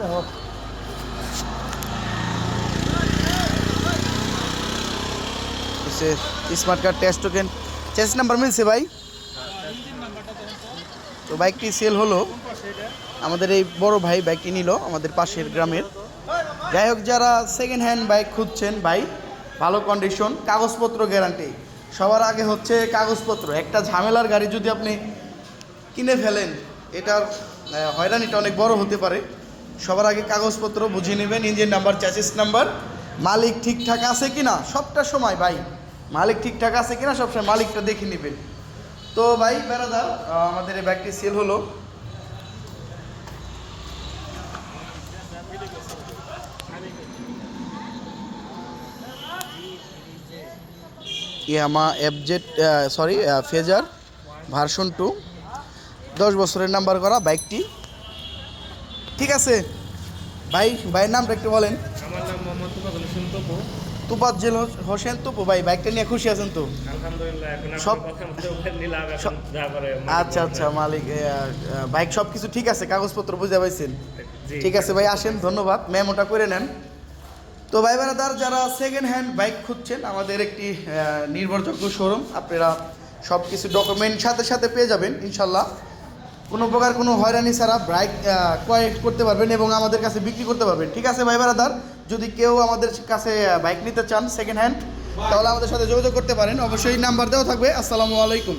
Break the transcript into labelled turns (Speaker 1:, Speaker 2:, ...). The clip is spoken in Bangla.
Speaker 1: দেখো smart card test token chassis number মিলছে ভাই তো বাইকটি সেল হলো। আমাদের এই বড় ভাই বাইকটি নিল, আমাদের পাশের গ্রামের। যাই হোক, যারা সেকেন্ড হ্যান্ড বাইক খুঁজছেন ভাই, ভালো কন্ডিশন কাগজপত্র গ্যারান্টি সবার আগে হচ্ছে কাগজপত্র। একটা ঝামেলার গাড়ি যদি আপনি কিনে ফেলেন, এটার হয়রানিটা অনেক বড় হতে পারে। সবার আগে কাগজপত্র বুঝিয়ে নেবেন ইঞ্জিন নাম্বার চ্যাসিস নাম্বার মালিক ঠিকঠাক আছে কি না সবটা সময় ভাই, মালিক ঠিকঠাক আছে কি না সবসময় মালিকটা দেখে নেবেন। তো ভাই, বেড়াদার আমাদের এই ব্যাগটি সেল হলো। Yamaha FZ sorry Fazer version two দশ বছরের নাম্বার করা বাইকটি ঠিক আছে। ভাই ভাইয়ের নামটা একটু বলেন।
Speaker 2: আমার নাম মোহাম্মদ তুফাকুল হোসেন তপু।
Speaker 1: তুপাত জেল হোসেন তুপু। ভাই বাইকটা নিয়ে খুশি আছেন তো?
Speaker 2: আলহামদুলিল্লাহ
Speaker 1: সব- আচ্ছা আচ্ছা মালিক বাইক সব কিছু ঠিক আছে? কাগজপত্র বুঝে পাইছেন? ঠিক আছে ভাই আসেন ধন্যবাদ। মেমোটা করে নেন। তো ভাই বেড়াদার যারা সেকেন্ড হ্যান্ড বাইক খুঁজছেন আমাদের একটি নির্ভরযোগ্য শোরুম আপনারা সব কিছু ডকুমেন্ট সাথে সাথে পেয়ে যাবেন ইনশাল্লাহ কোনো প্রকার কোনো হয়রানি ছাড়া বাইক ক্রয় করতে পারবেন এবং আমাদের কাছে বিক্রি করতে পারবেন। ঠিক আছে ভাই বারাদার? যদি কেউ আমাদের কাছে বাইক নিতে চান সেকেন্ড হ্যান্ড তাহলে আমাদের সাথে যোগাযোগ করতে পারেন। অবশ্যই নাম্বার দেওয়া থাকবে। আসসালামু আলাইকুম।